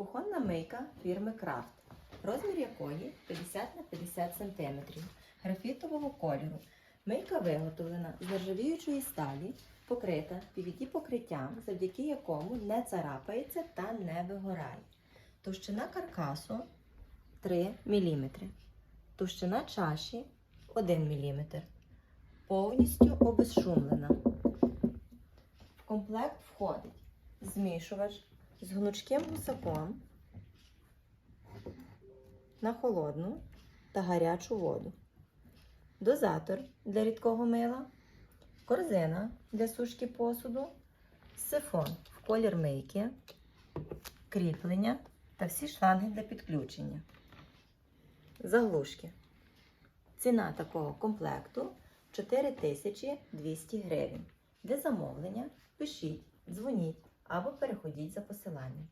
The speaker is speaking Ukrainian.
Кухонна мийка фірми Крафт, розмір якої 50 на 50 см, графітового кольору. Мийка виготовлена з нержавіючої сталі, покрита PVD покриттям, завдяки якому не царапається та не вигорає. Товщина каркасу 3 мм, товщина чаші 1 мм. Повністю обезшумлена. В комплект входить змішувач з гнучким гусаком на холодну та гарячу воду, дозатор для рідкого мила, корзина для сушки посуду, сифон в колір мийки, кріплення та всі шланги для підключення. Заглушки. Ціна такого комплекту 4200 гривень. Для замовлення пишіть, дзвоніть або переходіть за посиланням.